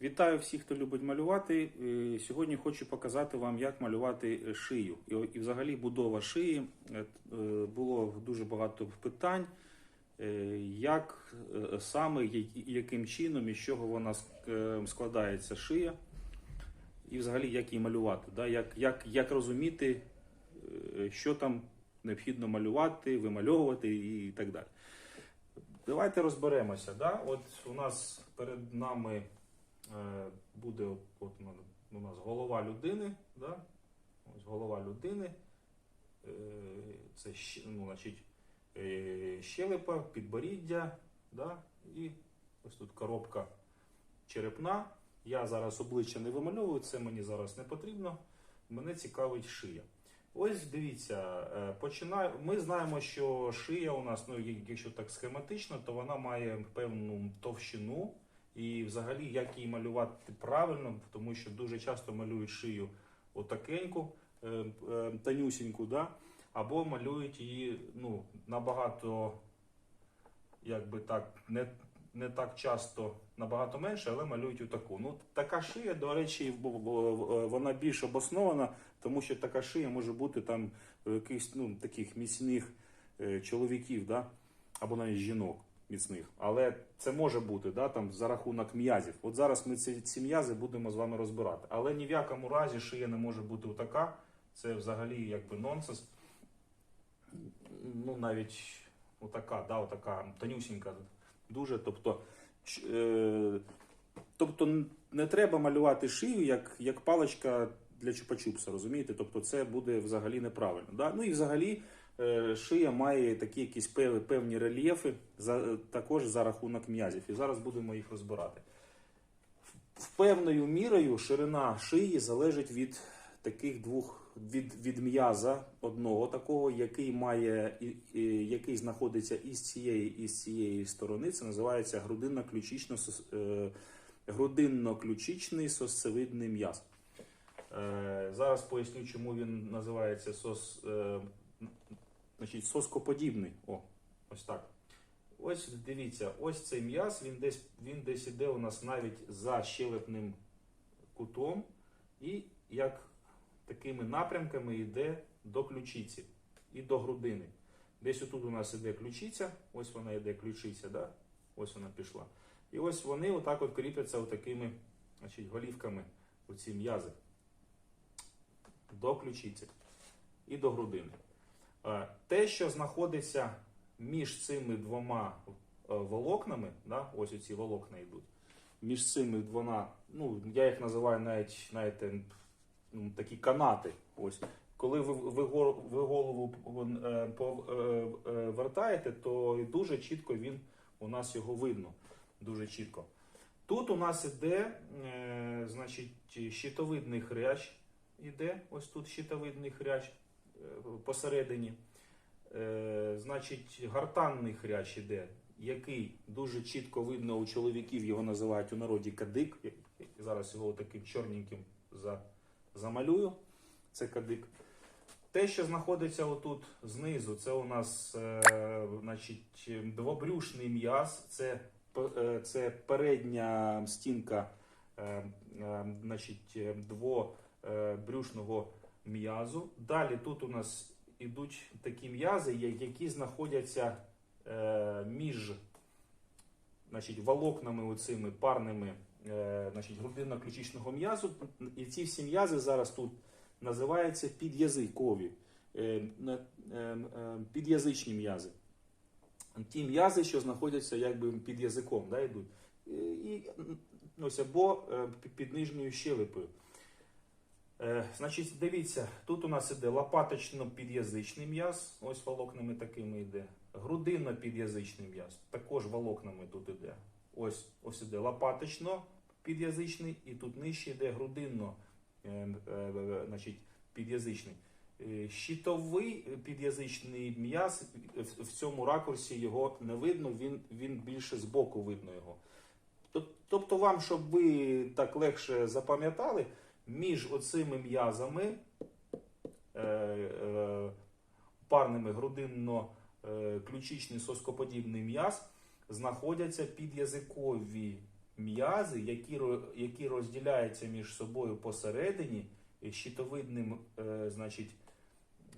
Вітаю всіх, хто любить малювати. Е, Сьогодні хочу показати вам, як малювати е, шию. І, взагалі будова шиї. Е, Було дуже багато питань, як саме, яким чином і з чого вона складається шия, і взагалі як її малювати. Як, як, як розуміти, що там необхідно малювати, вимальовувати і так далі. Давайте розберемося. От у нас перед нами буде от у нас голова людини. Да? Ось голова людини. Е, Це ну, значить, е, щелепа, підборіддя. Да? І ось тут коробка черепна. Я зараз обличчя не вимальовую, це мені зараз не потрібно. Мене цікавить шия. Ось дивіться, е, починаю. Ми знаємо, що шия у нас, ну якщо так схематично, то вона має певну товщину. І взагалі, як її малювати правильно, тому що дуже часто малюють шию отакеньку, е, е, тонюсіньку, да? або малюють її ну, набагато, як би так, не, не так часто, набагато менше, але малюють отаку. Ну, така шия, до речі, вона більш обоснована, тому що така шия може бути там якихось ну, таких міцних е, чоловіків, да? або навіть жінок міцних. Але це може бути да, там, за рахунок м'язів. От зараз ми ці, ці м'язи будемо з вами розбирати. Але ні в якому разі шия не може бути отака. Це взагалі якби нонсенс. Ну, навіть отака, да, отака тонюсінька дуже. Тобто, е, тобто не треба малювати шию як, як паличка для чупа-чупса, розумієте? Тобто це буде взагалі неправильно. Да? Ну і взагалі шия має такі якісь певні рельєфи також за рахунок м'язів. І зараз будемо їх розбирати. Певною мірою ширина шиї залежить від таких двох від, від м'яза одного такого, який має який знаходиться із цієї і з цієї сторони. Це називається грудинно-ключично е, грудинно-ключичний сосцевидний м'яз. Е, зараз поясню, чому він називається сос, е, значить, соскоподібний. О, ось так. Ось дивіться, ось цей м'яз, він десь, він десь іде у нас навіть за щелепним кутом, і як такими напрямками йде до ключиці і до грудини. Десь отут у нас іде ключиця, ось вона йде ключиця, да? ось вона пішла. І ось вони отак от кріпляться отакими значить, голівками, оці м'язи до ключиці і до грудини. Е, Те, що знаходиться між цими двома е, волокнами, да, ось оці волокна йдуть, між цими двома, ну, я їх називаю навіть, знаєте, ну, такі канати. Ось. Коли ви, ви, ви голову е, повертаєте, то дуже чітко він у нас його видно. Дуже чітко. Тут у нас іде, значить, щитовидний хрящ. Іде, ось тут щитовидний хрящ посередині. Е, значить, гортанний хрящ іде, який дуже чітко видно у чоловіків, його називають у народі кадик. Зараз його таким чорненьким замалюю. Це кадик. Те, що знаходиться отут знизу, це у нас е, значить, двобрюшний м'яз, це, е, це передня стінка значить, двобрюшного м'язу. Далі тут у нас ідуть такі м'язи, які знаходяться е, між значить, волокнами оцими парними е, значить, грудинно-ключичного м'язу. І ці всі м'язи зараз тут називаються під'язикові, е, е, е, під'язичні м'язи. Ті м'язи, що знаходяться якби під язиком, да, йдуть. І, ось, або е, під нижньою щелепою. Е, значить, дивіться, тут у нас іде лопаточно-під'язичний м'яз, ось волокнами такими йде. Грудинно-під'язичний м'яз, також волокнами тут іде. Ось, ось іде лопаточно-під'язичний, і тут нижче йде грудинно е, е, під'язичний. Щитовий під'язичний м'яз в цьому ракурсі його не видно, він, він більше збоку видно його. Тобто вам, щоб ви так легше запам'ятали, між оцими м'язами е, е, парними грудинно-ключичний соскоподібний м'яз знаходяться під'язикові м'язи, які, які розділяються між собою посередині щитовидним, е, значить,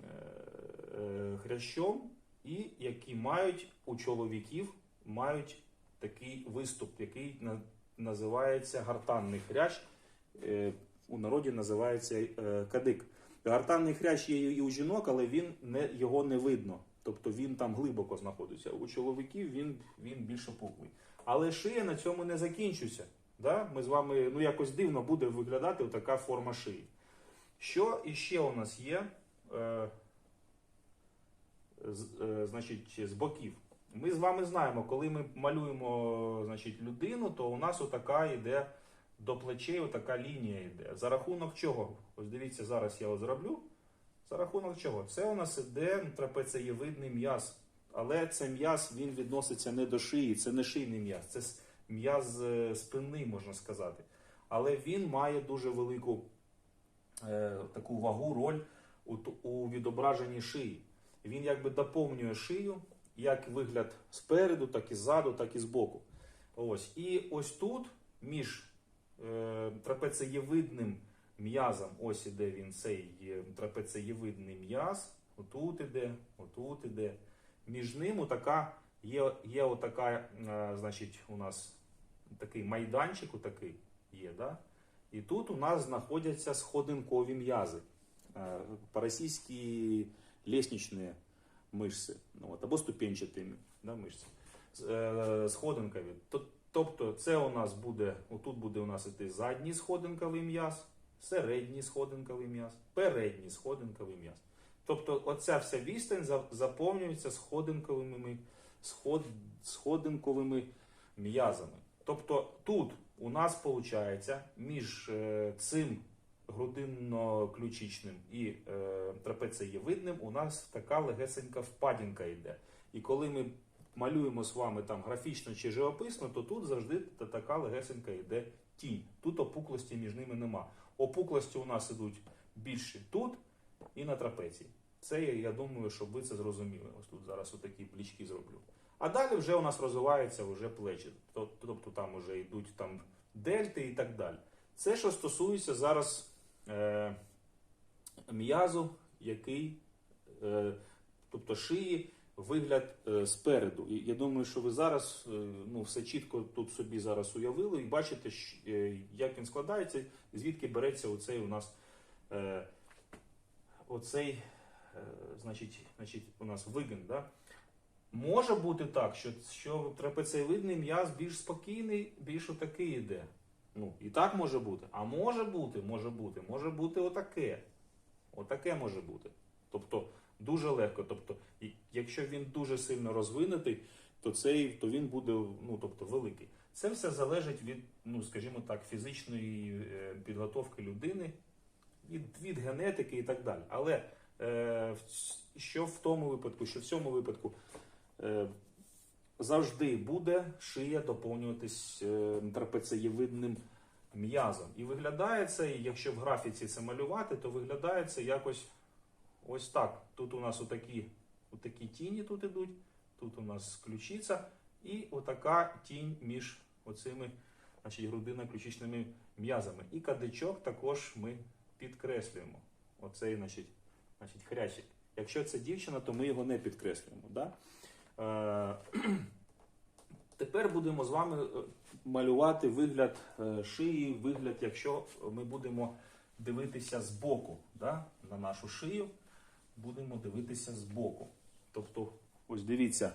е, е, хрящом, і які мають у чоловіків мають такий виступ, який на- називається гартанний хрящ. У народі називається е, кадик. Гартанний хрящ є і у жінок, але він не, його не видно. Тобто він там глибоко знаходиться. У чоловіків він, він більш опуклий. Але шия на цьому не закінчується. Да? Ми з вами ну якось дивно буде виглядати така форма шиї. Що іще у нас є? Е, з, е, значить, з боків. Ми з вами знаємо, коли ми малюємо значить, людину, то у нас отака йде до плечей, отака лінія йде. За рахунок чого? Ось дивіться, зараз я от зроблю. За рахунок чого? Це у нас іде трапецеєвидний м'яз. Але це м'яз він відноситься не до шиї, це не шийний м'яз, це м'яз е, спини, можна сказати. Але він має дуже велику е, таку вагу, роль у, у відображенні шиї. Він якби доповнює шию, як вигляд спереду, так і ззаду, так і збоку. Ось. І ось тут, між трапецеєвидним м'язом, ось іде він, цей е, трапецеєвидний м'яз, отут іде, отут іде. Між ним отака, є, є отака, е, значить, у нас такий майданчик, отакий є, да? І тут у нас знаходяться сходинкові м'язи. Е, По-російськи лестничні мишці, ну, або ступенчаті да, мишці. Е, Сходинкові. То- Тобто це у нас буде, отут буде у нас іти задній сходинковий м'яз, середній сходинковий м'яз, передній сходинковий м'яз. Тобто оця вся відстань заповнюється сходинковими, сход, сходинковими м'язами. Тобто тут у нас виходить між е, цим грудинно-ключичним і е, трапецеєвидним у нас така легесенька впадінка йде. І коли ми малюємо з вами там графічно чи живописно, то тут завжди така легесенька йде тінь. Тут опуклості між ними нема. Опуклості у нас ідуть більше тут і на трапеції. Це я, думаю, щоб ви це зрозуміли. Ось тут зараз отакі плічки зроблю. А далі вже у нас розвиваються вже плечі. Тобто там вже йдуть там дельти і так далі. Це що стосується зараз е, м'язу, який, е, тобто шиї, вигляд е, спереду. І я думаю, що ви зараз е, ну, все чітко тут собі зараз уявили і бачите, е, як він складається, звідки береться оцей у нас оцей, значить, значить, у нас вигин. Да? Може бути так, що, що трапецеєвидний м'яз більш спокійний, більш отакий йде. Ну, і так може бути. А може бути, може бути, може бути отаке. Отаке може бути. Тобто дуже легко. Тобто, якщо він дуже сильно розвинутий, то цей то він буде ну, тобто, великий. Це все залежить від, ну, скажімо так, фізичної е, підготовки людини, від, від генетики і так далі. Але е, що в тому випадку, що в цьому випадку е, завжди буде шия доповнюватись е, трапецеєвидним м'язом. І виглядає це, якщо в графіці це малювати, то виглядає це якось ось так. Тут у нас отакі, отакі тіні тут ідуть, тут у нас ключиця, і отака тінь між оцими значить, грудино-ключичними м'язами. І кадичок також ми підкреслюємо. Оцей, значить, значить, хрящик. Якщо це дівчина, то ми його не підкреслюємо. Да? Е, Тепер будемо з вами е, малювати вигляд е, шиї, вигляд, якщо ми будемо дивитися збоку да, на нашу шию, будемо дивитися збоку. Тобто, ось дивіться,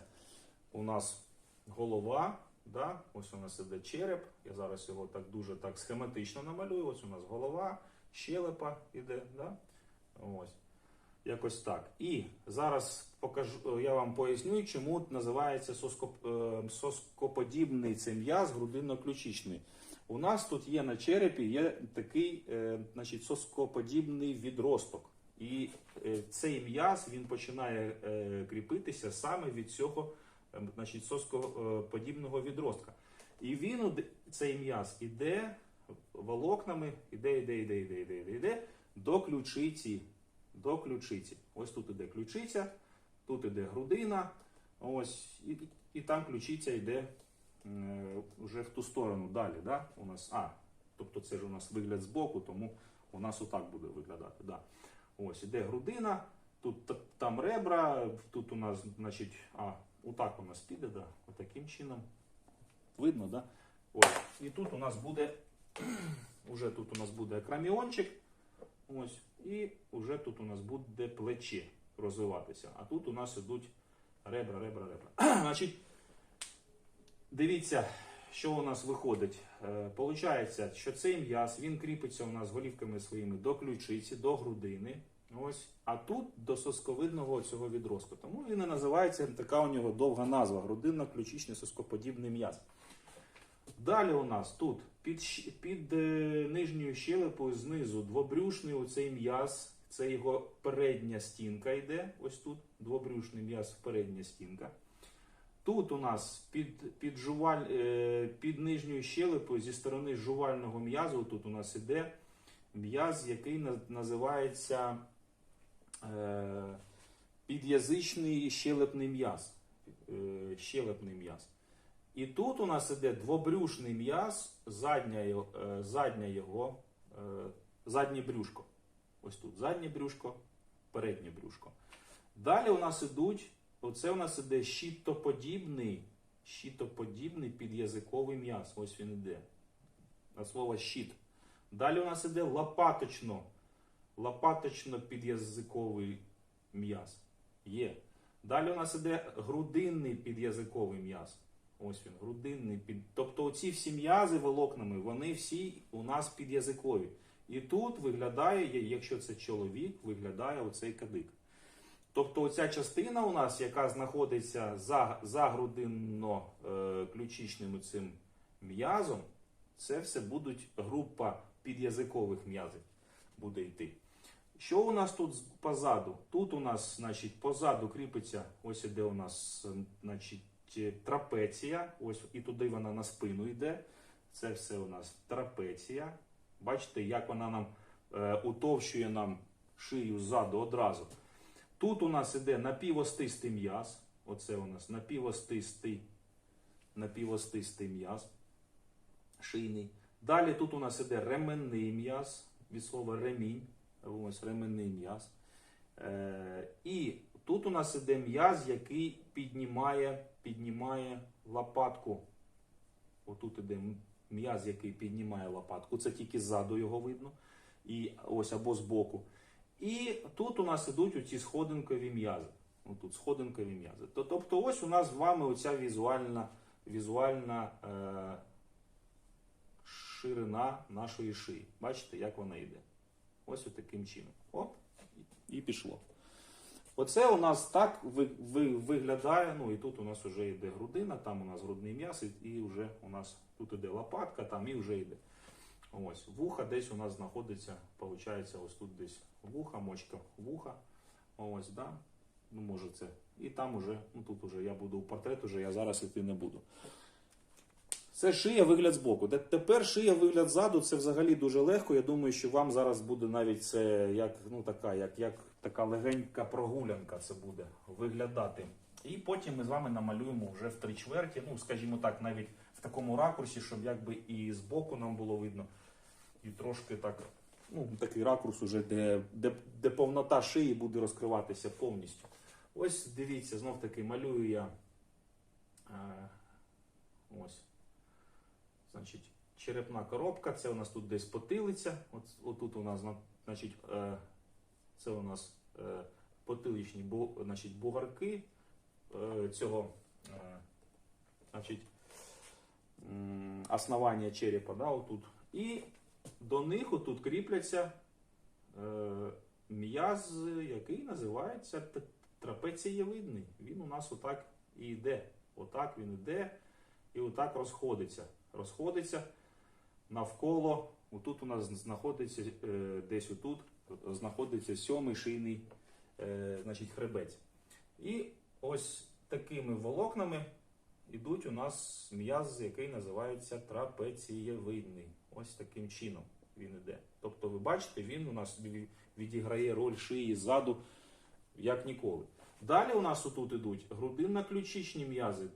у нас голова, да, ось у нас іде череп. Я зараз його так дуже так схематично намалюю. Ось у нас голова, щелепа іде. Да? Ось. Якось так. І зараз покажу, я вам поясню, чому називається соскоп, е, соскоподібний цей м'яз грудинно-ключичний. У нас тут є на черепі є такий е, значить, соскоподібний відросток. І е, цей м'яз він починає е, кріпитися саме від цього е, значить, соскоподібного відростка. І він, цей м'яз, іде волокнами, іде, іде, іде, іде, іде, іде, іде до ключиці до ключиці. Ось тут іде ключиця, тут іде грудина, ось, і, і там ключиця йде вже в ту сторону далі. Да? У нас, а, тобто це ж у нас вигляд збоку, тому у нас отак буде виглядати. Да. Ось іде грудина, тут там ребра, тут у нас, значить, а, отак у нас піде, да, отаким чином. Видно, да? Ось. І тут у нас буде, уже тут у нас буде акроміончик. Ось. І вже тут у нас буде плече розвиватися. А тут у нас ідуть ребра, ребра, ребра. Значить, дивіться, що у нас виходить. Е, Получається, що цей м'яз він кріпиться у нас голівками своїми до ключиці, до грудини. Ось, а тут до сосковидного цього відростку. Тому він і називається така у нього довга назва грудинно-ключичний соскоподібний м'яз. Далі у нас тут під, під е, нижньою щелепою знизу двобрюшний оцей м'яз, це його передня стінка йде. Ось тут двобрюшний м'яз, передня стінка. Тут у нас під, під, жуваль, е, під нижньою щелепою зі сторони жувального м'язу, тут у нас іде м'яз, який називається е, під'язичний щелепний м'яз. Е, щелепний м'яз. І тут у нас іде двобрюшний м'яз, задня, е, задня його, заднє брюшко. Ось тут заднє брюшко, переднє брюшко. Далі у нас ідуть, оце у нас іде щитоподібний, щитоподібний під'язиковий м'яз. Ось він іде. На слово щит. Далі у нас іде лопаточно, лопаточно під'язиковий м'яз. Є. Далі у нас іде грудинний під'язиковий м'яз. Ось він, грудинний під. Тобто оці всі м'язи волокнами, вони всі у нас під'язикові. І тут виглядає, якщо це чоловік, виглядає оцей кадик. Тобто оця частина у нас, яка знаходиться за, за грудинно-ключичним цим м'язом, це все будуть група під'язикових м'язів буде йти. Що у нас тут позаду? Тут у нас, значить, позаду кріпиться, ось іде у нас, е, значить, е, трапеція. Ось і туди вона на спину йде. Це все у нас трапеція. Бачите, як вона нам е, утовщує нам шию ззаду одразу. Тут у нас іде напівостистий м'яз. Оце у нас напівостистий, напівостистий м'яз шийний. Далі тут у нас іде ременний м'яз, від слова ремінь. Ось ременний м'яз. Е, і тут у нас іде м'яз, який піднімає, піднімає лопатку. Отут іде м'яз, який піднімає лопатку. Це тільки ззаду його видно. І ось або збоку. І тут у нас ідуть оці сходинкові м'язи. Отут сходинкові м'язи. Тобто, ось у нас з вами оця візуальна, візуальна е, ширина нашої шиї. Бачите, як вона йде? Ось таким чином. Оп, і пішло. Оце у нас так ви, ви, виглядає. Ну і тут у нас вже йде грудина, там у нас грудний м'яс, і, і вже у нас тут іде лопатка, там і вже йде. Ось, вуха десь у нас знаходиться, виходить, ось тут десь вуха, мочка вуха. Ось, да. Ну, може це. І там уже, ну тут уже я буду у портрет, уже я зараз іти не буду. Це шия вигляд збоку. Те- Тепер шия вигляд ззаду, це взагалі дуже легко. Я думаю, що вам зараз буде навіть це як, ну, така, як, як така легенька прогулянка це буде виглядати. І потім ми з вами намалюємо вже в три чверті, ну, скажімо так, навіть в такому ракурсі, щоб якби і збоку нам було видно, і трошки так, ну, такий ракурс уже, де, де, де повнота шиї буде розкриватися повністю. Ось дивіться, знов таки малюю я. Е, ось. Значить, черепна коробка, це у нас тут десь потилиця. От, отут у нас, значить, е, це у нас е, потиличні бу, значить, бугарки е, цього е, значить, основання черепа, да, отут. І до них отут кріпляться е, м'яз, який називається трапецієвидний. Він у нас отак і йде. Отак він йде і отак розходиться. Розходиться навколо. Отут у нас знаходиться е, десь отут знаходиться сьомий шийний е, значить, хребець. І ось такими волокнами йдуть у нас м'яз, який називається трапецієвидний. Ось таким чином він іде. Тобто, ви бачите, він у нас відіграє роль шиї ззаду, як ніколи. Далі у нас отут ідуть грудинно-ключичні м'язи.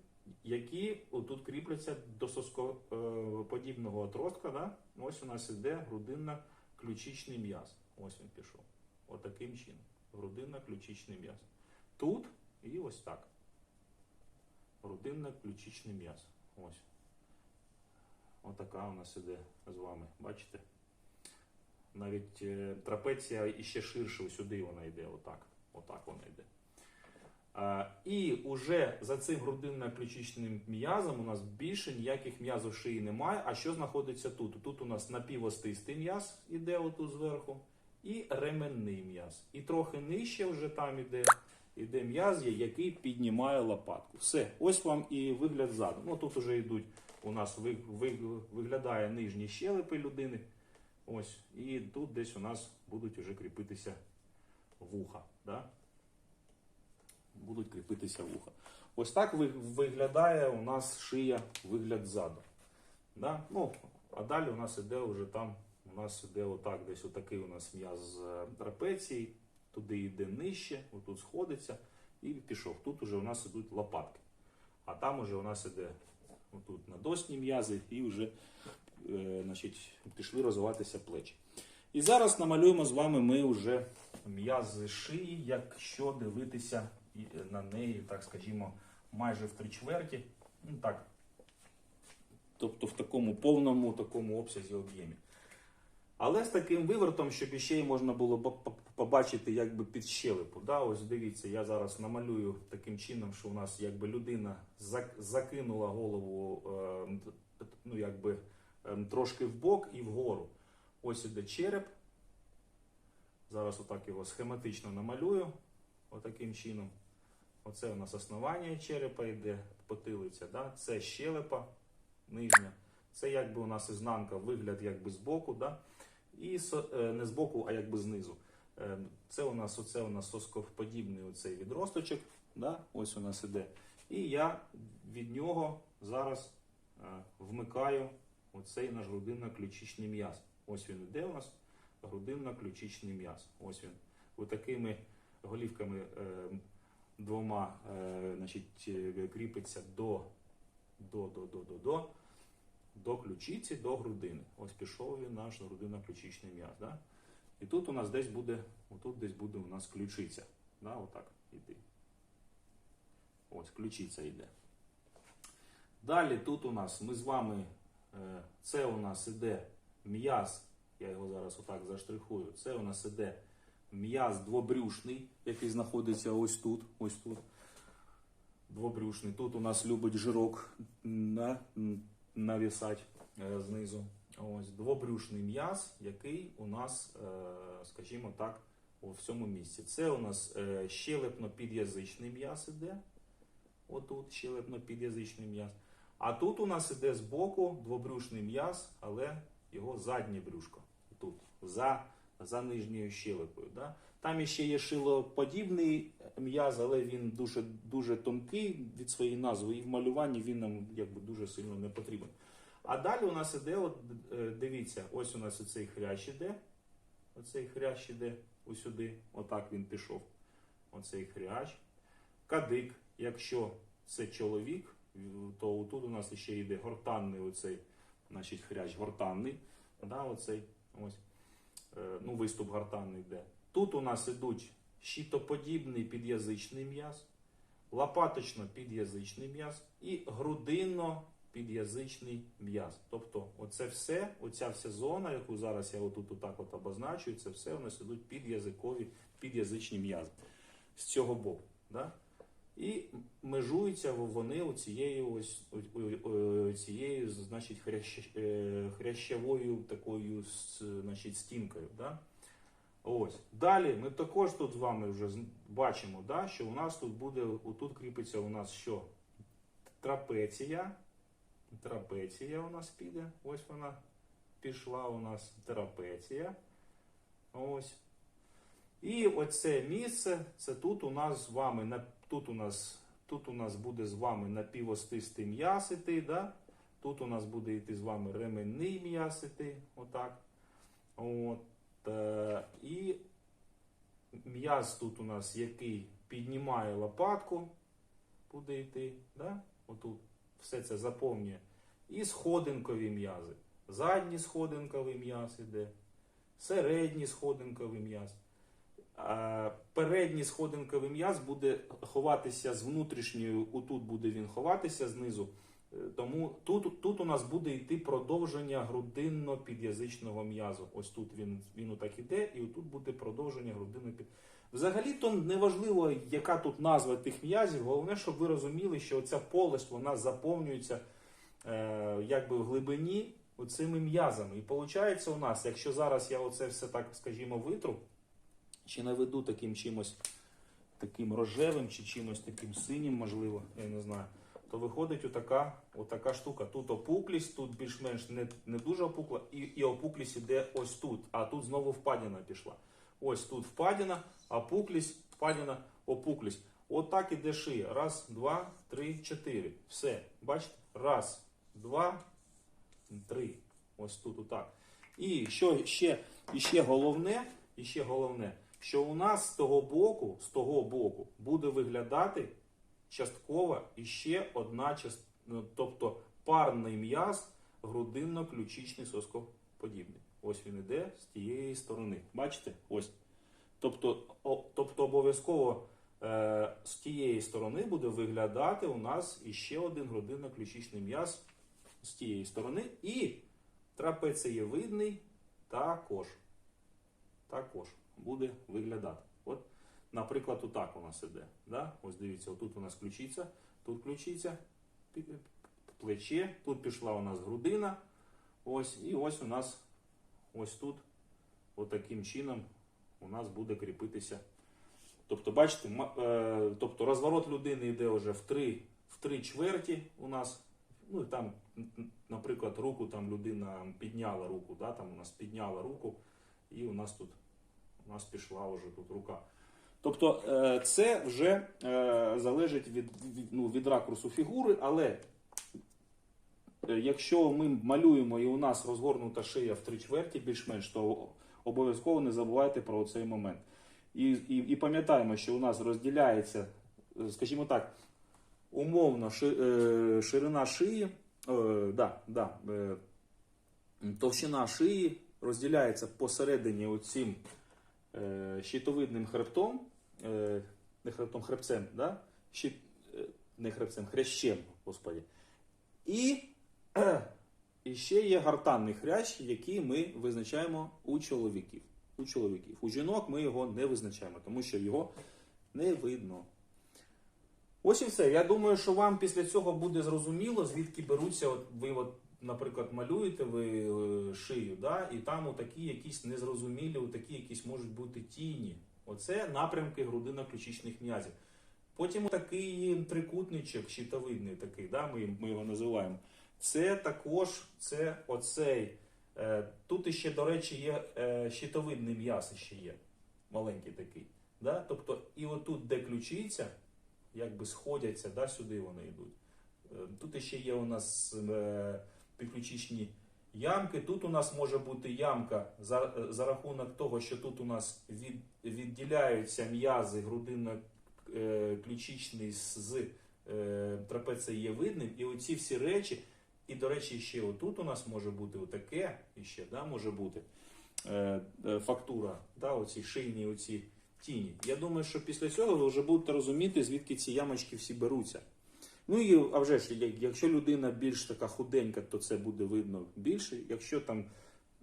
які отут кріпляться до соскоподібного отростка. Да? Ось у нас іде грудинно-ключичний м'яз. Ось він пішов. Отаким чином. Грудинно-ключичний м'яз. Тут і ось так. Грудинно-ключичний м'яз. Ось. Отака у нас іде з вами. Бачите? Навіть е, трапеція іще ширше, сюди вона йде, отак. Отак вона йде. І уже за цим грудинно-ключичним м'язом у нас більше ніяких м'язів шиї немає. А що знаходиться тут? Тут у нас напівостистий м'яз іде отут зверху, і ременний м'яз. І трохи нижче вже там іде, іде м'яз, який піднімає лопатку. Все, ось вам і вигляд ззаду. Ну тут уже йдуть, у нас ви, ви, виглядає нижні щелепи людини. Ось, і тут десь у нас будуть вже кріпитися вуха. Да? Будуть кріпитися вуха. Ось так ви- виглядає у нас шия вигляд ззаду. Да? Ну, а далі у нас іде вже там, у нас іде отак, десь отакий у нас м'яз е, трапеції, туди йде нижче, отут сходиться і пішов. Тут уже у нас ідуть лопатки. А там уже у нас іде отут надосні м'язи і вже е, значить, пішли розвиватися плечі. І зараз намалюємо з вами ми вже м'язи шиї, якщо дивитися на неї, так скажімо, майже в три чверті. Ну так. Тобто в такому повному такому обсязі об'ємі. Але з таким вивертом, щоб іще й можна було побачити якби під щелепу. Да? Ось дивіться, я зараз намалюю таким чином, що у нас якби людина закинула голову е, ну, якби, е, трошки вбок і вгору. Ось іде череп. Зараз отак його схематично намалюю. Отаким чином. Оце у нас основання черепа йде, потилиця. Да? Це щелепа нижня. Це якби у нас ізнанка, вигляд якби збоку. Да? І е, не збоку, а якби знизу. Е, Це у нас оце у нас соскоподібний оцей відросточок. Да? Ось у нас іде. І я від нього зараз е, вмикаю оцей наш грудинно-ключичний м'яз. Ось він іде у нас грудинно-ключичний м'яз. Ось він. Ось такими голівками двома значить, кріпиться до, до, до, до, до, до, до ключиці, до грудини. Ось пішов він наш грудинно-ключичний м'яз. Да? І тут у нас десь буде, отут десь буде у нас ключиця. Да? Отак іде. Ось ключиця йде. Далі тут у нас ми з вами, е, це у нас іде м'яз, я його зараз отак заштрихую. Це у нас іде м'яз двобрюшний, який знаходиться ось тут. Ось тут. Двобрюшний. Тут у нас любить жирок навісати е, знизу. Ось двобрюшний м'яз, який у нас, е, скажімо так, у всьому місці. Це у нас е, щелепно-під'язичний м'яз іде. Отут щелепно-під'язичний м'яз. А тут у нас іде збоку двобрюшний м'яз, але його заднє брюшко. Тут, за, за нижньою щелепою. Да? Там іще є шилоподібний м'яз, але він дуже, дуже тонкий від своєї назви, і в малюванні він нам якби дуже сильно не потрібен. А далі у нас іде, от, е, дивіться, ось у нас оцей хрящ іде. Оцей хрящ іде усюди. Отак він пішов. Оцей хрящ. Кадик, якщо це чоловік, то тут у нас ще йде гортанний оцей, значить, хрящ гортанний. Да, оцей, ось. Е, ну, виступ гортанний йде. Тут у нас ідуть щитоподібний під'язичний м'яз, лопаточно-під'язичний м'яз і грудинно-під'язичний м'яз. Тобто, оце все, оця вся зона, яку зараз я отут отак от обозначую, це все у нас ідуть під'язикові, під'язичні м'язи з цього боку. Да? І межуються вони оцією ось о- о- о- цією, значить, хрящ, е, хрящавою такою значить, стінкою. Да? Ось. Далі ми також тут з вами вже бачимо, да, що у нас тут буде, отут кріпиться у нас що? Трапеція. Трапеція у нас піде. Ось вона пішла у нас трапеція. Ось. І оце місце, це тут у нас з вами тут у нас, тут у нас буде з вами напівостистий м'яз іти, да? Тут у нас буде йти з вами ременний м'яз іти, отак. От, і м'яз тут у нас, який піднімає лопатку, буде йти, да? отут, все це заповнює. І сходинкові м'язи. Задній сходинковий м'яз іде, середній сходинковий м'яз. Передній сходинковий м'яз буде ховатися з внутрішньої, отут буде він ховатися знизу. Е, Тому тут, тут у нас буде йти продовження грудинно-під'язичного м'язу. Ось тут він, він отак іде, і тут буде продовження грудинно під Взагалі то неважливо, яка тут назва тих м'язів. Головне, щоб ви розуміли, що ця полость вона заповнюється е, якби в глибині оцими м'язами. І виходить у нас, якщо зараз я оце все так, скажімо, витру, чи наведу таким чимось таким рожевим, чи чимось таким синім, можливо, я не знаю, то виходить отака, отака штука. Тут опуклість, тут більш-менш не, не дуже опукла, і, і опуклість іде ось тут, а тут знову впадіна пішла. Ось тут впадіна, опуклість, впадіна, опуклість. От так іде шия. Раз, два, три, чотири. Все. Бачите? Раз, два, три. Ось тут отак. І що ще, ще головне, і ще головне, що у нас з того боку, з того боку буде виглядати частково іще одна частина, тобто парний м'яз грудинно-ключичний соскоподібний. Ось він іде з тієї сторони. Бачите? Ось. Тобто, о, тобто обов'язково е, з тієї сторони буде виглядати у нас іще один грудинно-ключичний м'яз з тієї сторони. І трапецієвидний також. Також буде виглядати. Наприклад, отак у нас іде. Да? Ось дивіться, отут у нас ключиця, тут ключиця, плече, тут пішла у нас грудина. Ось, і ось у нас ось тут, отаким чином, у нас буде кріпитися. Тобто, бачите, е, тобто розворот людини йде вже в три, в три чверті у нас. Ну і там, наприклад, руку там людина підняла руку, да, там у нас підняла руку, і у нас тут у нас пішла вже тут рука. Тобто е, це вже е, залежить від, ну, від ракурсу фігури, але е, якщо ми малюємо і у нас розгорнута шия в три чверті, більш-менш, то обов'язково не забувайте про цей момент. І, і, і пам'ятаємо, що у нас розділяється, скажімо так, умовно ши- е, ширина шиї, е, да, да, е, товщина шиї розділяється посередині оцим е, щитовидним хребтом, е, не хребтом, хребцем, да? Щит, е, не хребцем, хрящем, господі. І, і ще є гортанний хрящ, який ми визначаємо у чоловіків. У чоловіків. У жінок ми його не визначаємо, тому що його не видно. Ось і все. Я думаю, що вам після цього буде зрозуміло, звідки беруться. От ви, от, наприклад, малюєте ви е, шию, да, і там такі якісь незрозумілі, такі якісь можуть бути тіні. Оце напрямки грудино-ключичних м'язів. Потім такий трикутничок, щитовидний такий, да, ми, ми його називаємо. Це також це оцей. Е, тут іще, до речі, є е, щитовидний м'яз ще є. Маленький такий. Да? Тобто, і отут, де ключиця, якби сходяться, да, сюди вони йдуть. Е, Тут ще є у нас підключичні ямки. Тут у нас може бути ямка за, е, за рахунок того, що тут у нас від, відділяються м'язи грудинно-ключичний з е, трапецієвидним. І оці всі речі, і, до речі, ще отут у нас може бути отаке, іще, да, може бути е, е, фактура, да, оці шийні оці тіні. Я думаю, що після цього ви вже будете розуміти, звідки ці ямочки всі беруться. Ну і а вже ж, якщо людина більш така худенька, то це буде видно більше. Якщо там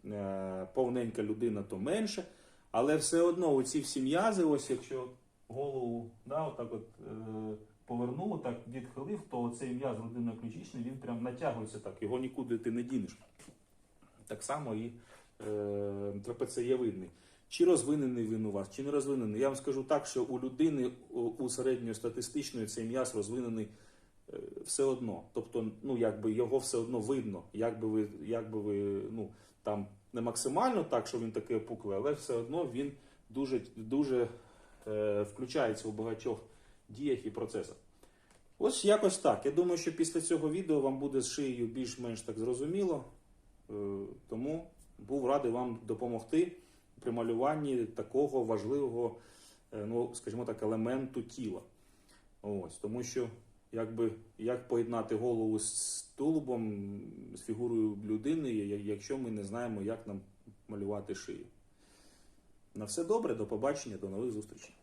е, повненька людина, то менше. Але все одно оці всі м'язи, ось якщо голову да, отак от, е, повернув, так відхилив, то цей м'яз родинно-ключичний, він прям натягується так, його нікуди ти не дінеш. Так само і е, трапецієвидний. Чи розвинений він у вас, чи не розвинений. Я вам скажу так, що у людини у, середньостатистичної цей м'яз розвинений все одно. Тобто, ну якби його все одно видно, якби ви, якби ви ну там не максимально так, що він такий опуклий, але все одно він дуже, дуже е, включається у багатьох діях і процесах. Ось якось так. Я думаю, що після цього відео вам буде з шиєю більш-менш так зрозуміло. Е, Тому був радий вам допомогти при малюванні такого важливого, е, ну, скажімо так, елементу тіла. Ось, тому що якби, як поєднати голову з тулубом, з фігурою людини, якщо ми не знаємо, як нам малювати шию. На все добре, до побачення, до нових зустрічей.